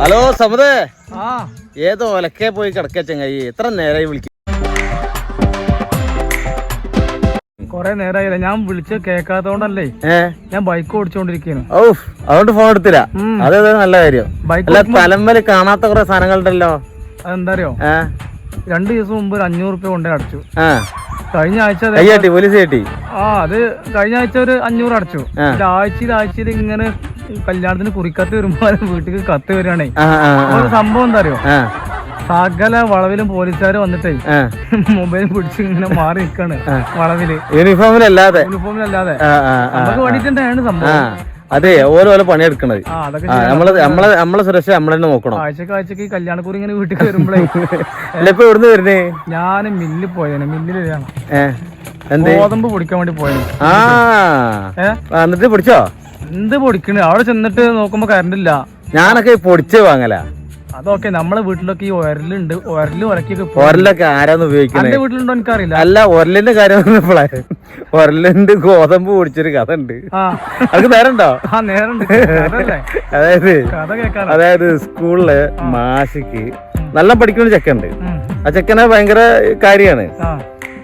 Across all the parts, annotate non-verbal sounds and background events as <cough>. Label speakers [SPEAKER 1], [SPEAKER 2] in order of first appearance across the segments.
[SPEAKER 1] Hello സമതേ ഏതോ ഒലക്കെ പോയി കിടക്ക ചങ്ങായി. എത്ര നേരമായി വിളിക്കും
[SPEAKER 2] കൊറേ നേരമായില്ല ഞാൻ വിളിച്ച് കേൾക്കാത്തോണ്ടല്ലേ ഞാൻ ബൈക്ക് ഓടിച്ചോണ്ടിരിക്കുന്നു
[SPEAKER 1] ഔഫ്. അതുകൊണ്ട് ഫോൺ എടുത്തില്ല.
[SPEAKER 2] ഉം.
[SPEAKER 1] അത് അത് നല്ല കാര്യം. അല്ല തലമ്മൽ കാണാത്ത കുറെ സാധനങ്ങളുണ്ടല്ലോ. അതെന്താറിയോ?
[SPEAKER 2] രണ്ടു ദിവസം മുമ്പ് ഒരു അഞ്ഞൂറ് റുപ്യ കൊണ്ടേ അടച്ചു. കഴിഞ്ഞ ആഴ്ച
[SPEAKER 1] പോലീസ് കേട്ടി
[SPEAKER 2] ആ അത് കഴിഞ്ഞ ആഴ്ച ഒരു അഞ്ഞൂറ് അടച്ചു. ആഴ്ചയിൽ ആഴ്ചയിൽ ഇങ്ങനെ കല്യാണത്തിന് കുറിക്കത്ത് വരുമ്പോ വീട്ടിൽ കത്ത് വരികയാണേ. ഒരു സംഭവം എന്താ അറിയോ? സകല വളവിലും പോലീസുകാർ വന്നിട്ടേ മൊബൈൽ പിടിച്ച് ഇങ്ങനെ മാറി നിൽക്കാണ് വളവിൽ.
[SPEAKER 1] യൂണിഫോമിലല്ലാതെ.
[SPEAKER 2] യൂണിഫോമിലല്ലാതെ. നമുക്ക് വേണ്ടിട്ടാണ് സംഭവം?
[SPEAKER 1] അതെ ഓരോ ഓരോ പണിയെടുക്കണത് നമ്മൾ നമ്മളെ നമ്മളെ സുരക്ഷ നമ്മൾ തന്നെ നോക്കണം.
[SPEAKER 2] ആഴ്ചക്ക് ആഴ്ചക്ക് ഈ കല്യാണക്കുറി ഇങ്ങനെ വീട്ടിൽ വരുമ്പോഴേ <laughs>
[SPEAKER 1] അല്ല ഇപ്പൊ എവിടുന്ന് വരുന്നേ?
[SPEAKER 2] ഞാൻ മില്ലിൽ പോയാണ് മില്ലിൽ
[SPEAKER 1] വരികയാണ്.
[SPEAKER 2] ഗോതമ്പ് പൊടിക്കാൻ വേണ്ടി പോയത്
[SPEAKER 1] ആ, എന്നിട്ട് പിടിച്ചോ?
[SPEAKER 2] എന്ത് പൊടിക്കണ്? അവിടെ ചെന്നിട്ട് നോക്കുമ്പോ കറണ്ട് ഇല്ല
[SPEAKER 1] ഞാനൊക്കെ പൊടിച്ച് വാങ്ങല.
[SPEAKER 2] അതൊക്കെ നമ്മളെ വീട്ടിലൊക്കെ ഈ ഒരലുണ്ട് ഒരൽ
[SPEAKER 1] ഒരലൊക്കെ ആരാന്ന് ഉപയോഗിക്കുന്നത്
[SPEAKER 2] എന്റെ വീട്ടിലുണ്ടോ എനിക്കറിയില്ല.
[SPEAKER 1] അല്ല ഒരലിന്റെ കാര്യം ഒരലുണ്ട് ഗോതമ്പ് പൊടിച്ചൊരു കഥ ഉണ്ട് അത് നേരണ്ടോ?
[SPEAKER 2] ആ നേരണ്ട്.
[SPEAKER 1] അതായത് അതായത് സ്കൂളിൽ മാഷിക്ക് നല്ല പഠിക്കുന്ന ചെക്കുണ്ട്. ആ ചെക്കനെ ഭയങ്കര
[SPEAKER 2] കാര്യാണ്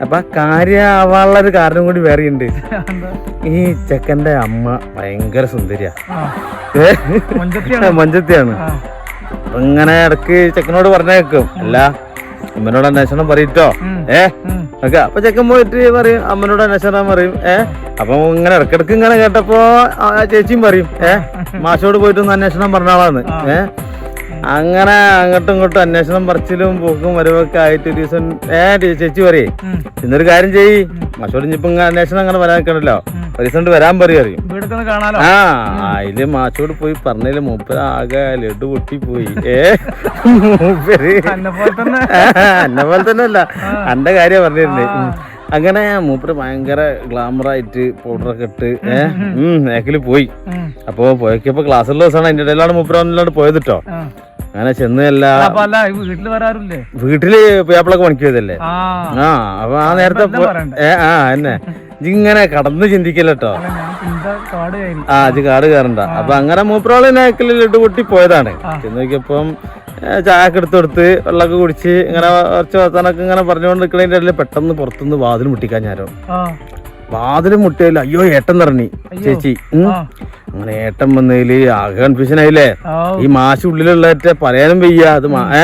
[SPEAKER 1] അപ്പൊ ആ കാര്യമാവാനുള്ള ഒരു കാരണം കൂടി വേറെ ഉണ്ട് ഈ ചെക്കന്റെ അമ്മ ഭയങ്കര സുന്ദരിയാ?
[SPEAKER 2] മഞ്ചത്തിയാണ്
[SPEAKER 1] അങ്ങനെ
[SPEAKER 2] ആ
[SPEAKER 1] അപ്പൊ ഇങ്ങനെ ഇടയ്ക്ക് ചെക്കനോട് പറഞ്ഞേക്കും. അല്ല അമ്മനോട് അന്വേഷണം പറയിട്ടോ. ഏ. ഓക്കെ അപ്പൊ ചെക്കൻ പോയിട്ട് പറയും അമ്മനോട് അന്വേഷണം പറയും ഏ? അപ്പൊ ഇങ്ങനെ ഇടക്കിടക്ക് ഇങ്ങനെ കേട്ടപ്പോ ചേച്ചിയും പറയും ഏ? മാഷോട് പോയിട്ടൊന്ന് അന്വേഷണം പറഞ്ഞ ഏഹ് അങ്ങനെ അങ്ങോട്ടും ഇങ്ങോട്ടും അന്വേഷണം പറച്ചിലും പോക്കും വരവൊക്കെ ആയിട്ട് ഒരു ദിവസം ഏ ചേച്ചി പറയേ. ഇന്നൊരു കാര്യം ചെയ്യ്. മാഷോട് ഇനിയിപ്പോ അന്വേഷണം അങ്ങനെ വരാൻ നിൽക്കണല്ലോ ഒരു ദിവസം വരാൻ പറയും ആ അതിൽ മാഷോട് പോയി പറഞ്ഞതിൽ മൂപ്പര് ആകെ ലഡു പൊട്ടിപ്പോയി. ഏ മൂപ്പര്.
[SPEAKER 2] എന്നെ പോലെ തന്നെ.
[SPEAKER 1] അല്ല. എന്റെ കാര്യം പറഞ്ഞിരുന്നേ. അങ്ങനെ മൂപ്പര് ഭയങ്കര ഗ്ലാമറായിട്ട് പൗഡറൊക്കെ ഇട്ട് ഏഹ് നേക്കിൽ പോയി. അപ്പോ പോയപ്പോ ക്ലാസ്സുള്ള ദിവസമാണ് അതിന്റെ ഇടയിലാണ് മൂപ്പര് ഒന്നില്ലാണ്ട് പോയത് കേട്ടോ. അങ്ങനെ
[SPEAKER 2] ചെന്നല്ല വീട്ടിൽ വരാറില്ലേ
[SPEAKER 1] വീട്ടിൽ പേപ്പളൊക്കെ പണിക്ക് പോയതല്ലേ?
[SPEAKER 2] ആ.
[SPEAKER 1] അപ്പൊ ആ നേരത്തെ ആ എന്നെ. ഇങ്ങനെ കടന്ന് ചിന്തിക്കല്ലോ ആ അത് കാട് കയറണ്ട. അപ്പൊ അങ്ങനെ മൂപ്പറാൾ ലഡു പൊട്ടി പോയതാണ്. ചെന്ന് നോക്കിയപ്പം ചായ ഒക്കെ എടുത്ത് കൊടുത്ത് വെള്ളമൊക്കെ കുടിച്ച് ഇങ്ങനെ കുറച്ച് വർത്താനൊക്കെ ഇങ്ങനെ പറഞ്ഞുകൊണ്ട് നിൽക്കണതിന്റെ ഇടയിൽ പെട്ടെന്ന് പുറത്തുനിന്ന് വാതിൽ മുട്ടിക്കാൻ ഞാനോ വാതിൽ മുട്ടയില്ല അയ്യോ ഏട്ടൻ നിറഞ്ഞി ചേച്ചി അങ്ങനെ ഏട്ടൻ വന്നതിൽ ആകെ കൺഫ്യൂഷൻ ആയില്ലേ? ഈ മാഷ് ഉള്ളിലുള്ളറ്റ പറയാനും വയ്യ. അത് ഏ?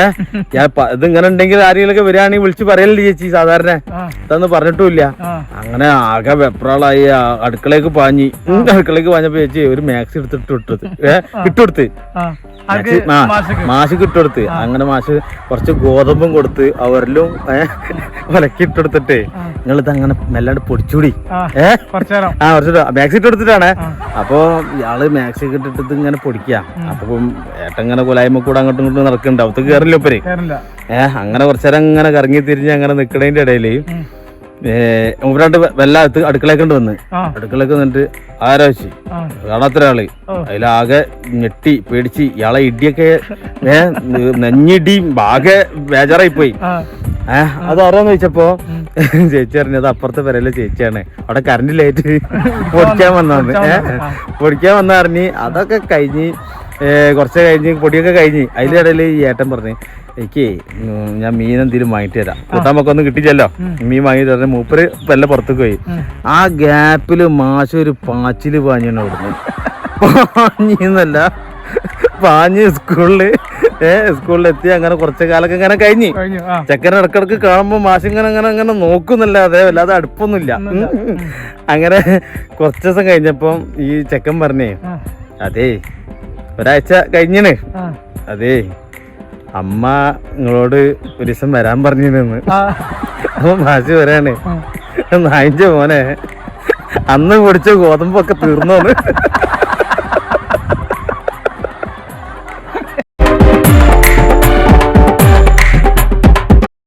[SPEAKER 1] ഞാൻ ഇതിങ്ങനെ ഇത് ഇങ്ങനെ ഉണ്ടെങ്കിൽ ആരെങ്കിലൊക്കെ വരികയാണെങ്കിൽ വിളിച്ച് പറയലില്ല ചേച്ചി സാധാരണ? ഇതൊന്നും പറഞ്ഞിട്ടുമില്ല. അങ്ങനെ ആകെ വെപ്രാളായി അടുക്കളയ്ക്ക് പാഞ്ഞി. അടുക്കളയ്ക്ക് പാഞ്ഞപ്പോ ചേച്ചി ഒരു മാക്സ് എടുത്തിട്ട് ഇട്ടത്. ഏഹ് ഇട്ടുകൊടുത്ത് മാഷ് ഇട്ടുകൊടുത്ത് അങ്ങനെ മാഷ് കുറച്ച് ഗോതമ്പും കൊടുത്ത് അവരിലും നിങ്ങൾ ഇത് അങ്ങനെ മെല്ലാണ്ട് പൊടിച്ചൂടി.
[SPEAKER 2] ആ
[SPEAKER 1] ഏ?
[SPEAKER 2] കുറച്ചു
[SPEAKER 1] ആ കുറച്ച് മാക്സി ഇട്ടെടുത്തിട്ടാണ്
[SPEAKER 2] ആ.
[SPEAKER 1] അപ്പൊ ഇയാൾ മാക്സി ഒക്കെ ഇട്ടിട്ട് ഇങ്ങനെ പൊടിക്കുക അപ്പൊ ഏട്ടൻ ഇങ്ങനെ കുലായ്മ കൂടെ അങ്ങോട്ടും ഇങ്ങോട്ടും നടക്കുന്നുണ്ട് അവത്ത്
[SPEAKER 2] കേറില്ല ഒപ്പര്
[SPEAKER 1] ഏഹ് അങ്ങനെ കുറച്ചേരം ഇങ്ങനെ കറങ്ങി തിരിഞ്ഞ് അങ്ങനെ നിക്കണേന്റെ ഇടയിൽ
[SPEAKER 2] ഉം.
[SPEAKER 1] മൂപ്പരാണ്ട് വെല്ലാത്ത് അടുക്കളയൊക്കെ വന്ന്. അടുക്കളയൊക്കെ വന്നിട്ട്
[SPEAKER 2] ആരാശി
[SPEAKER 1] കാണാത്ത
[SPEAKER 2] ഒരാൾ.
[SPEAKER 1] അതിലാകെ ഞെട്ടി പേടിച്ച് ഇയാളെ ഇടിയൊക്കെ ഏഹ് നെഞ്ഞിടി ആകെ ബേജാറായി പോയി ഏഹ് അതാരാന്ന് ചോദിച്ചപ്പോ <laughs> ചേച്ചി അറിഞ്ഞത് അപ്പുറത്തെ പെരയിലെ ചേച്ചിയാണ്. അവിടെ കറണ്ട് ലൈറ്റ് പൊടിക്കാൻ വന്നാന്ന് പൊടിക്കാൻ വന്ന അറിഞ്ഞ് അതൊക്കെ കഴിഞ്ഞ് കുറച്ച് കഴിഞ്ഞ് പൊടിയൊക്കെ കഴിഞ്ഞ് അതിന്റെ ഇടയിൽ ഈ ഏട്ടൻ പറഞ്ഞു എനിക്ക് ഞാൻ മീൻ എന്തെങ്കിലും വാങ്ങിട്ട് തരാം. കൂട്ടാൻ ഒന്നും കിട്ടിച്ചല്ലോ മീൻ വാങ്ങിട്ട് തരുന്ന മൂപ്പര് വല്ല പുറത്തേക്ക് പോയി. ആ ഗ്യാപ്പിൽ മാശ ഒരു പാച്ചിൽ പാഞ്ഞാണ് അവിടുന്ന് പാഞ്ഞിന്നല്ല. പാഞ്ഞ് സ്കൂളിൽ ഏഹ് സ്കൂളിലെത്തി. അങ്ങനെ കുറച്ച് കാലൊക്കെ ഇങ്ങനെ കഴിഞ്ഞ്. ചെക്കൻ ഇടക്കിടക്ക് കാണുമ്പോ മാഷ് ഇങ്ങനെ അങ്ങനെ അങ്ങനെ നോക്കുന്നില്ലാതെ വല്ലാതെ അടുപ്പൊന്നുമില്ല. അങ്ങനെ കുറച്ച് ദിവസം കഴിഞ്ഞപ്പം ഈ ചെക്കൻ പറഞ്ഞേ അതെ ഒരാഴ്ച കഴിഞ്ഞണ് അതെ അമ്മ നിങ്ങളോട് ഒരു ദിവസം വരാൻ പറഞ്ഞിരുന്നു അപ്പൊ മാഷി വരാണ്. നായിഞ്ച മോനെ അന്ന് പൊടിച്ച ഗോതമ്പൊക്കെ തീർന്നോന്ന്.